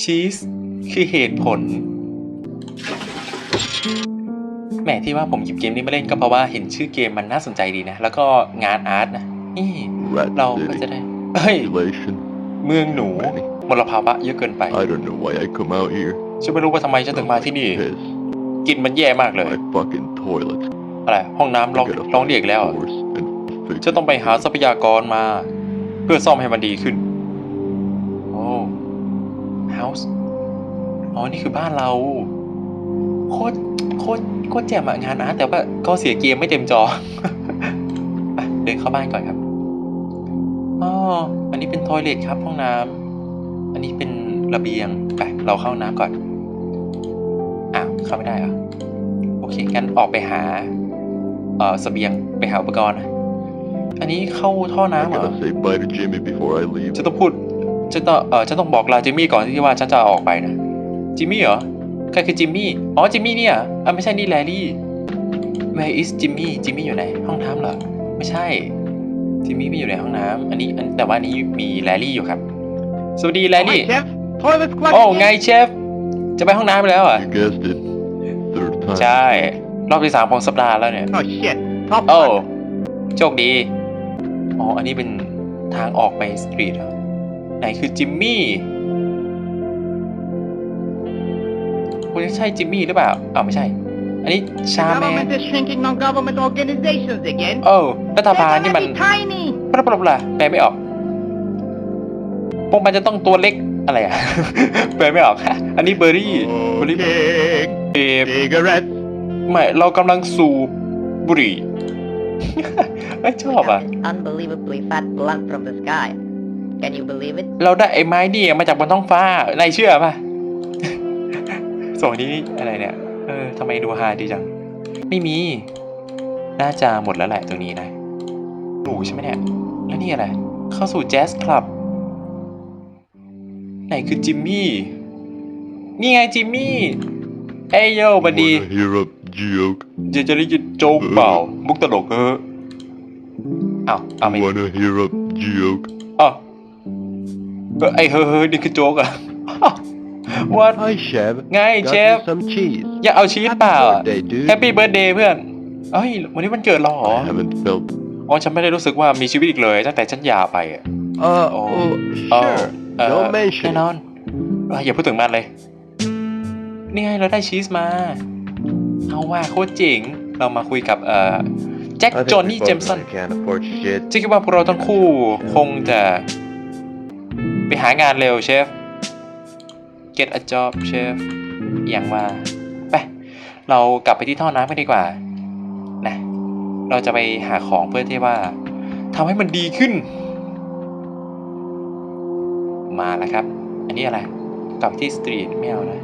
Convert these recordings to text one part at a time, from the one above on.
ชีสคือเหตุผล แหมที่ว่าผมหยิบเกมนี้มาเล่นก็เพราะว่าเห็นชื่อเกมมันน่าสนใจดีนะ แล้วก็งานอาร์ตนะนี่ Rat เราก็ City. จะได้เฮ้ย Population. เมืองหนู Many. มลภาวะเยอะเกินไป I don't know why I come out here. ฉันไม่รู้ว่าทำไมฉันถึงมาที่นี่ Piss. กลินมันแย่มากเลย My fucking toilet. อะไร ห้องน้ำร้อง I gotta ร้อง find เรียกแล้วเหรอ doors and fix จะต้องไปหาทรัพยากรมา เพื่อซ่อมให้มันดีขึ้น อ๋อ นี่คือบ้านเรา โคตร โคตร โคตรแจ่มอะงานอาร์ตแต่ว่าก็เสียเกมไม่เต็มจอไปเดินเข้าบ้านก่อนครับ อ๋อ อันนี้เป็นทอยเลทครับห้องน้ำอันนี้เป็นระเบียง ไป เราเข้าน้ำก่อน อ้าว เข้าไม่ได้เหรอโอเค งั้นออกไปหา เอ่อเสบียง ไปหาอุปกรณ์นะอันนี้เข้าท่อ I น้ำเหรอ gotta say bye to Jimmy before I leave. จะต้องพูดจะต้องเออจะต้องบอกลาจิมมี่ก่อนที่ว่าฉันจะออกไปนะ จิมมี่เหรอ ใครคือจิมมี่ อ๋อ จิมมี่เนี่ยอะไม่ใช่นี่แลลี่ Where is จิมมี่จิมมี่อยู่ไหน ห้องน้ำเหรอ ไม่ใช่ จิมมี่ไม่อยู่ในห้องน้ำอันนี้อันแต่ว่าอันนี้มีแลลี่อยู่ครับ สวัสดีแลลี่ Hi, Chef. Toilet squad. โอ้ไงเชฟ จะไปห้องน้ำไปแล้วเหรอะ You guessed it. Third time. ใช่ รอบที่สามของสัปดาห์แล้วเนี่ย Oh shit. Top โอ้ one. โชคดี อ๋อ อันนี้เป็นทางออกไปสตรีทเหรอไหนคือจิมมี่ คุณใช่จิมมี่หรือเปล่าอ้าวไม่ใช่ อันนี้ชา The แมน government is shrinking non-government organizations again. โอ้รัฐบาล They're นี่ gonna มัน be tiny. ปลาปลาปลาแปลไม่ออกพวกมันจะต้องตัวเล็กอะไรอะ แปลไม่ออกอันนี้เบอร์รี่เบอร์รี่ Okay. เอฟ Cigarettes. ไม่เรากำลังสูบบุหรี่เอ้ยชอบอะ unbelievably fat blunt from the sky. Can you believe it? เราได้ไอ้ไม้นี่มาจากบนท้องฟ้า นายเชื่อป่ะ ส่งนี้อะไรเนี่ย เออทำไมดูฮาดีจัง ไม่มี น่าจะหมดแล้วแหละตรงนี้นะหนูใช่ไหมเนี่ย แล้วนี่อะไร เข้าสู่แจ๊สคลับ ไหนคือจิมมี่ นี่ไงจิมมี่ เอ้ยโยบัดดี Wanna hear a joke? จะจะได้ยินโจ๊กเปล่า มุกตลกเอออ้าวเอาไม่ Wanna hear a joke? อ๋อเออไอเฮ้อเฮ้อนี่คือโจ๊กเหรอะ วัด Hi, Chef. ไง Got เช me ฟ some cheese. อยากเอาชีสเปล่า birthday, dude. แฮปปี้เบิร์ดเดย์เพื่อนเอ้ยวันนี้มันเกิดเราเหรอ I haven't felt. อ๋อฉันไม่ได้รู้สึกว่ามีชีวิตอีกเลยตั้งแต่ฉันหย่าไปอะ Uh, Oh. oh, เออ sure. เออ Don't mention แน่น it. อนเอ้ยอย่าพูดถึงมันเลย นี่ไงเราได้ชีสมา เอาว่าโคตรเจ๋ง เรามาคุยกับเอ่อแจ็ค I think จอห์น we นี่ both เจมสัน really can't afford shit. ฉันคิดว่าพวกเราทั้งคู่คงจะ ไปหางานเร็วเชฟ get a job เชฟอย่างว่าไปเรากลับไปที่ท่อน้ำกันดีกว่านะเราจะไปหาของเพื่อที่ว่าทำให้มันดีขึ้น มาแล้วครับ อันนี้อะไรกลับที่สตรีทไม่เอานะ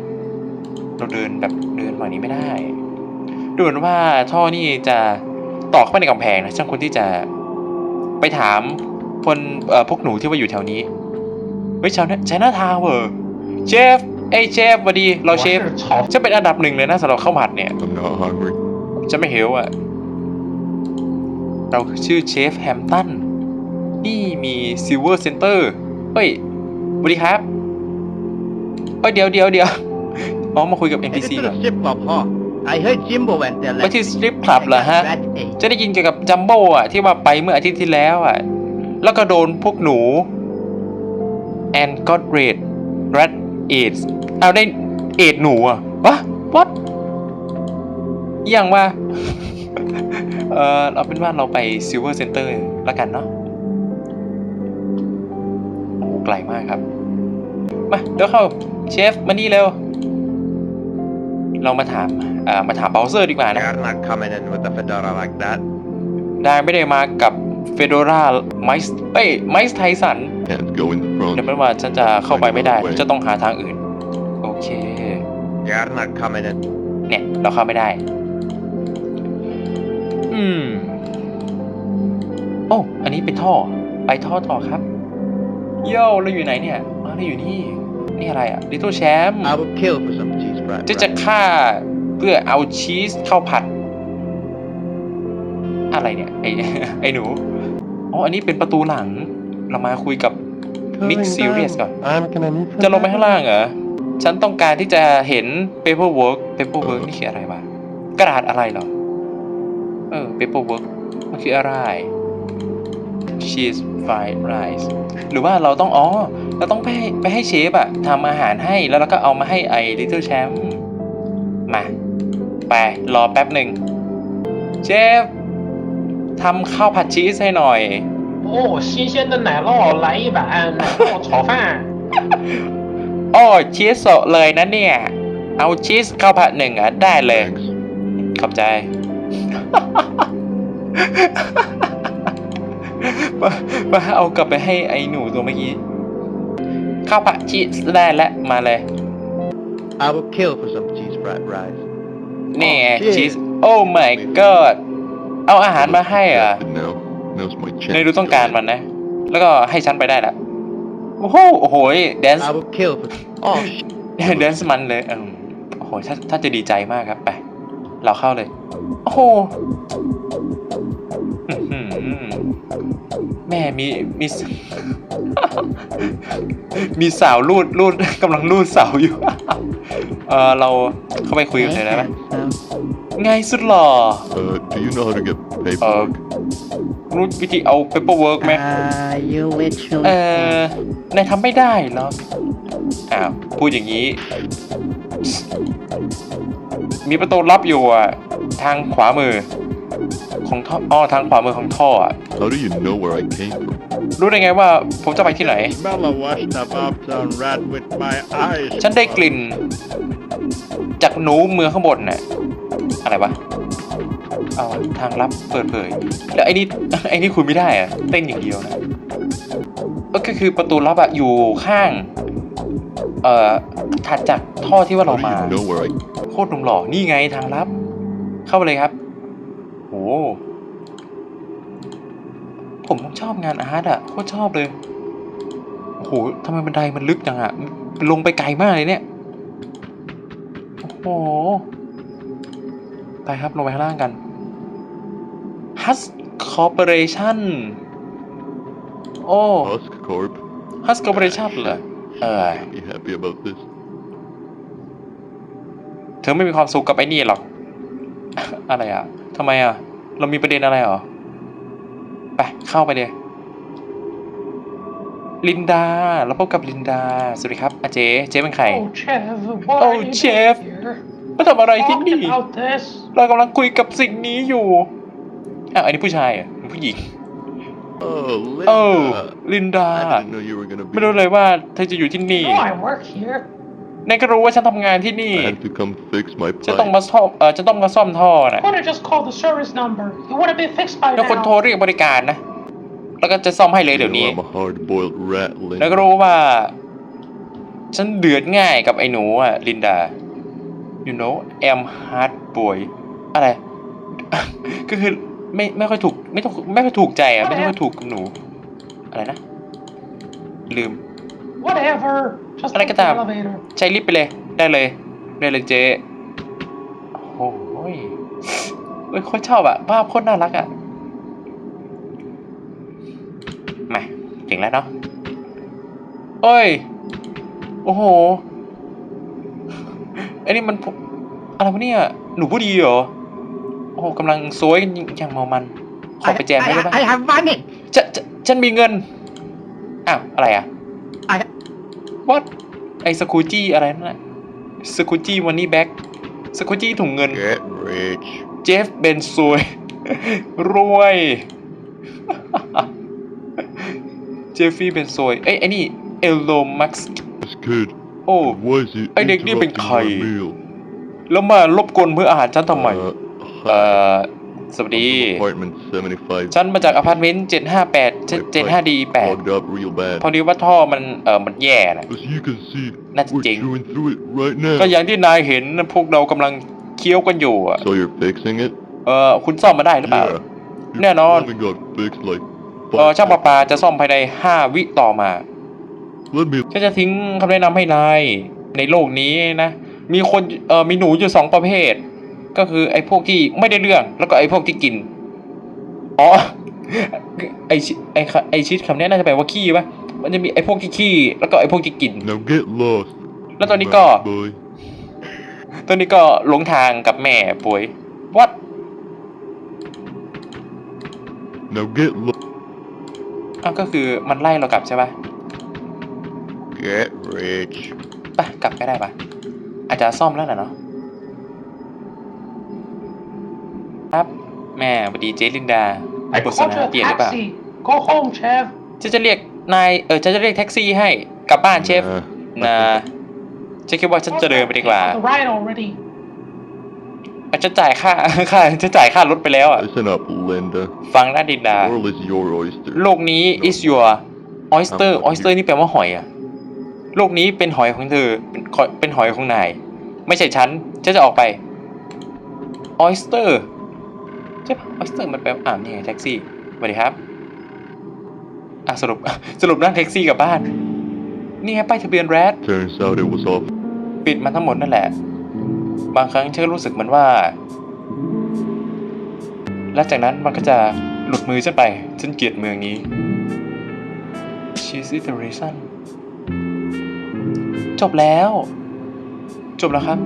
เราเดินแบบเดินฝั่งนี้ไม่ได้ ดูเหมือนว่าท่อนี่จะต่อเข้าไปในกำแพงนะช่างคนที่จะไปถามคนเอ่อพวกหนูที่ว่าอยู่แถวนี้เฮ้ยชาวนาชนาทาวเวอร์ เชฟเอ้ยเชฟสวัสดีเราเชฟจะเป็นอันดับหนึ่งเลยนะสำหรับข้าวผัดเนี่ย I'm not hungry. จะไม่เหวอะ เราชื่อเชฟแฮมตัน นี่มีซิลเวอร์เซนเตอร์เฮ้ยสวัสดีครับเฮ้ยเดี๋ยวเดี๋ยวเดี๋ยวอ๋อมาคุยกับ Headed NPC to ก่อน the strip club, huh? I heard Jimbo went there ไป last ที่สตรีทคลับเหรอฮะ Rat ate. จะได้ยินเกี่ยวกับจัมโบ้อะที่ว่าไปเมื่ออาทิตย์ที่แล้วอะแล้วก็โดนพวกหนู and got red rat AIDS เอาได้เอดหนูอะวะ what อหย่างว่า เออเราเป็นว่าเราไป Silver Center แล้วกันเนาะโอ้ไกลมากครับ มาเดี๋ยวเข้าเชฟมานี่เร็ว เรามาถามเอ่อมาถามเบลเซอร์ดีกว่านะ You're not coming in with a fedora like that. ได้ไม่ได้มากับเฟโดราไมส์เอ้ยไมส์ไทสัน Can't go in the front. เดี๋ยวเป็นว่าฉันจะเข้าไปไม่ได้จะต้องหาทางอื่น โอเค You're not coming in. เนี่ยเราเข้าไม่ได้ อืม โอ้ อันนี้เป็นท่อ ไปท่อต่อครับ โย่เราอยู่ไหนเนี่ยอ๋อเราอยู่นี่ นี่อะไรอะ Little Champ I would kill for some cheese fried จะจะ rice. ฆ่าเพื่อเอาชีสเข้าผัด อะไรเนี่ย ไอ ไอหนู อ๋อ อันนี้เป็นประตูหลัง เรามาคุยกับ นิกซีเรียสก่อน I'm gonna need จะลงไปข้างล่างเหรอ ฉันต้องการที่จะเห็น paperwork paperwork นี่คืออะไรวะ กระดาษอะไรเหรอ เออ paperwork มันคืออะไร cheese fried rice หรือว่าเราต้อง อ๋อ เราต้องไปให้ไปให้เชฟอะทำอาหารให้แล้วเราก็เอามาให้ไอ้ little champ มา ไป รอแป๊บหนึ่ง เชฟทำข้าวผัดชีสให้หน่อย 哦，新鲜的奶酪，来一碗奶酪炒饭。 โอ้ชีสสดเลยนะเนี่ย เอาชีสข้าวผัดหนึ่งอ่ะ ได้เลย Thanks. ขอบใจ มามาเอากลับไปให้ไอ้หนูตัวเมื่อกี้ ข้าวผัดชีสได้แล้วมาเลย I will kill for some cheese fried rice. นี่ไง Oh, shit. ชีส โอ้ my god เอาอาหารมาให้เหรอ่ะ ในดูต้องการมันนะ แล้วก็ให้ฉันไปได้ละโอ้โหโอ้โหแดนซ์ I will kill for. Oh shit. แดนซ์มันเลยเอมโอ้โหถ้าถ้าจะดีใจมากครับไปเราเข้าเลย โอ้โหอื้อหือ แม่มีมี มีสาวรูดรูดกำลังรูดเสาอยู่ เออเราเข้าไปคุยกันเลยได้ไหมไงสุดหล่อ Uh, do you know how to get เออ paperwork? รู้วิธีเอา paperwork ไหม Uh, you literally เออนายทำไม่ได้เหรออ้าวพูดอย่างนี้ มีประตูลับอยู่อะ ทางขวามือ ของท่ออ้อทางขวามือของท่ออะ How do you know where I came from? รู้ได้ไงว่าผมจะไปที่ไหน smell a washed up uptown rat with my eyes. ฉันได้กลิ่น จากหนูเมืองข้างบนน่ะอะไรวะเอาทางลับเปิดเผย แล้วไอ้นี่ ไอ้นี่คุยไม่ได้อะเต้นอย่างเดียวนะก็คือประตูลับอะอยู่ข้าง เอ่อถัดจากท่อที่ว่าเรา How do มา you know where I? โคตรหนุ่มหล่อนี่ไงทางลับ เข้าไปเลยครับ โห ผมชอบงานอาร์ตอะโคตรชอบเลยโอ้โหทำไมบันไดมันลึกจังอะมันลงไปไกลมากเลยเนี่ยโอ้โหไปครับลงไปข้างล่างกัน Hus Corporation โอ้ Husk Corp. Hus Corporation เหรอเออ Be happy about this. เธอไม่มีความสุขกับไอ้นี่หรอก อะไรอะทำไมอะ เรามีประเด็นอะไรเหรอ ไปเข้าไปเดี๋ยวลินดา เราพบกับลินดา สวัสดีครับอาเจเจเป็นใคร Oh, Chev, what Oh, are you Chev. doing here? มาทำอะไรที่ Talk นี่ about this. เรากำลังคุยกับสิ่งนี้อยู่อ้าวอันนี้ผู้ชายเหรอะผู้หญิง Oh, โอ้ Linda. ลินดา I didn't know you were gonna be. ไม่รู้เลยว่าเธอจะอยู่ที่นี่ No, I work here. นายก็รู้ว่าฉันทำงานที่นี่ I had to come fix my จะต้อง pipe. มาซ่อมเออจะต้องมาซ่อมท่อนะ I wanna just call the service number. It would have been fixed by แล้วคนโทร now. เรียกบริการนะ แล้วก็จะซ่อมให้เลย You เดี๋ยว know นี้ I'm a hard-boiled rat, แล้วก็ Linda. รู้ว่า ฉันเดือดง่ายกับไอ้หนูอะลินดา you know I'm hard boy อะไร ก็คือไม่ไม่ค่อยถูกไม่ต้องไม่ค่อยถูกใจอะไม่ค่อยถูกกับหนู อะไรนะ ลืม Whatever. Just I like take it the up. elevator. ใช้ลิฟต์ไปเลย ได้เลย ได้เลยเจ๊โอ้ยเอ้ยโคตรชอบอะภาพโคตรน่ารักอะมาถึงแล้วเนาะเอ้ย โอ้โหอันนี้มันพวกอะไรวะเนี่ย หนูผู้ดีเหรอ โอ้โหกำลังซวยกันอย่างเมามัน ขอไปแจมให้ได้ปะ I, I have money. จะจะฉันมีเงิน อ้าว อะไรอะ I, what ไอ้สกูจี้อะไรนั่นน่ะสกูจี้วันนี้แบ็กสกูจี้ถุงเงิน Get rich. เจฟเบนซวย รวย เจฟฟี่เบนซวยเอ้ยไอ้นี่เอลโลมัก This kid. โอ้ Why is he ไอ้เด็กนี่เป็น interrupting ใคร my meal? แล้วมารบกวนเพื่ออาหารฉันทำไม Uh, เอ่ hi. อ สวัสดี I'm from apartment 75. ฉันมาจากอพาร์ตเมนต์758 75D Clogged up real 8พอ bad. ดีว่าท่อมันเออมันแย่นะ As you can see, That's we're Jing. chewing through it right now. ก็อย่างที่นายเห็นพวกเรากำลังเคี้ยวกันอยู่อะ So you're fixing it? เออคุณซ่อมมาได้หรือเปล่า Yeah. Your Yeah, no. plumbing got fixed like เออ five ช่างประปาจะซ่อมภายใน 5 วิต่อมา Let me ฉันจะทิ้งคำแนะนำให้นายในโลกนี้นะ มีคนเออมีหนูอยู่สองประเภท ก็คือไอ้พวกที่ไม่ได้เรื่อง แล้วก็ไอ้พวกที่กิน อ๋อ ไอชิไอคไอชิดคำนี้น่าจะแปลว่าขี้ปะมันจะมีไอพวกที่ขี้ แล้วก็ไอพวกที่กิน Now get lost. แล้วตอนนี้ก็ rat boy. ตอนนี้ก็หลงทางกับแม่ป่วย what Now get lost. อ้าวก็คือมันไล่เรากลับใช่ปะ Get rich. ไปกลับไม่ได้ปะอาจจะซ่อมแล้วนะเนาะครับ แม่สวัสดีเจลินดา I บทสน called ท you นา a เปลี่ยนหรือเปล่า taxi. Go home, chef. จะจะเรียกนายเออจะจะเรียกแท็กซี่ให้กลับบ้านเชฟ Nah. นะฉันคิดว่าฉันจะเดินไปดีกว่า The ride already. อาจจะจ่ายค่าค่าจะจ่ายค่ารถไปแล้วอะ Listen up, Linda. ฟังนะดินดา The world is your oyster. โลกนี้ is your oyster oyster นี่แปลว่าหอยอะโลกนี้เป็นหอยของเธอเป็นหอยเป็นหอยของนาย ไม่ใช่ฉันฉันจะออกไป oyster ใช่ปะ oyster มันแปลว่าอ่านี่ไงแท็กซี่สวัสดีครับอะสรุปสรุปนั่งแท็กซี่กลับบ้าน นี่ไงป้ายทะเบียนแรด Turns out it was off. ปิดมันทั้งหมดนั่นแหละ บางครั้งฉันก็รู้สึกเหมือนว่า และจากนั้นมันก็จะหลุดมือฉันไป ฉันเกลียดเมืองนี้ She's iteration จบแล้ว จบแล้วครับ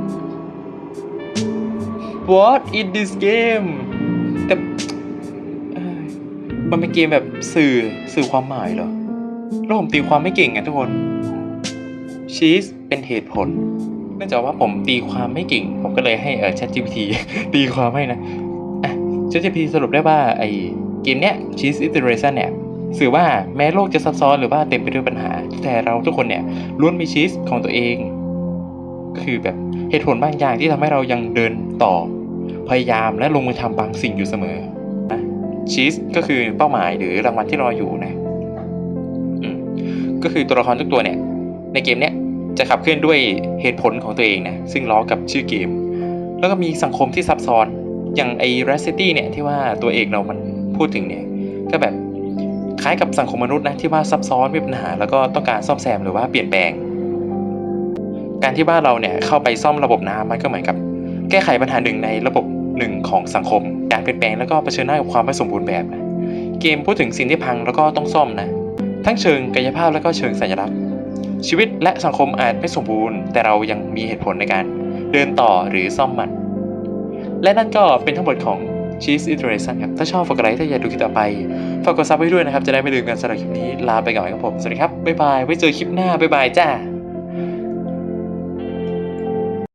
What is this game แต่เอ้ย มันเป็นเกมแบบสื่อสื่อความหมายเหรอแล้วผมตีความไม่เก่งไงทุกคน Cheese เป็นเหตุผล เนื่องจากว่าผมตีความไม่เก่ง ผมก็เลยให้เออ ChatGPT ตีความให้นะ ChatGPT สรุปได้ว่าไอเกมเนี้ย Cheese Iteration เนี่ยสื่อว่าแม้โลกจะซับซ้อนหรือว่าเต็มไปด้วยปัญหา แต่เราทุกคนเนี่ยล้วนมีชีสของตัวเอง คือแบบเหตุผลบางอย่างที่ทำให้เรายังเดินต่อ พยายามและลงมือทำบางสิ่งอยู่เสมอ ชีสก็คือเป้าหมายหรือรางวัลที่รออยู่นะก็คือตัวละครทุกตัวเนี่ย ในเกมเนี้ยจะขับเคลื่อนด้วยเหตุผลของตัวเองนะซึ่งล้อกับชื่อเกม แล้วก็มีสังคมที่ซับซ้อนอย่างไอ้ r a c i t y เนี่ยที่ว่าตัวเอกเรามันพูดถึงเนี่ยก็แบบคล้ายกับสังคมมนุษย์นะที่ว่าซับซ้อนมีปัญหา แล้วก็ต้องการซ่อมแซมหรือว่าเปลี่ยนแปลง การที่บ้านเราเนี่ยเข้าไปซ่อมระบบน้ำมันก็เหมือนกับ แก้ไขปัญหาหนึ่งในระบบ หนึ่งของสังคม การเปลี่ยนแปลงแล้วก็เผชิญหน้ากับความไม่สมบูรณ์แบบ เกมพูดถึงสิ่งที่พังแล้วก็ต้องซ่อมนะ ทั้งเชิงกายภาพแล้วก็เชิงสัญลักษณ์ ชีวิตและสังคมอาจไม่สมบูรณ์ แต่เรายังมีเหตุผลในการเดินต่อหรือซ่อมมัน และนั่นก็เป็นทั้งหมดของ Cheese Iteration ครับ ถ้าชอบฝากไลค์ถ้าอยากดูคลิปต่อไป ฝากกดซับไว้ด้วยนะครับ จะได้ไม่ลืมกันสำหรับคลิปนี้ ลาไปก่อนครับผม สวัสดีครับ บ๊ายบาย ไว้เจอคลิปหน้า บ๊ายบายจ้า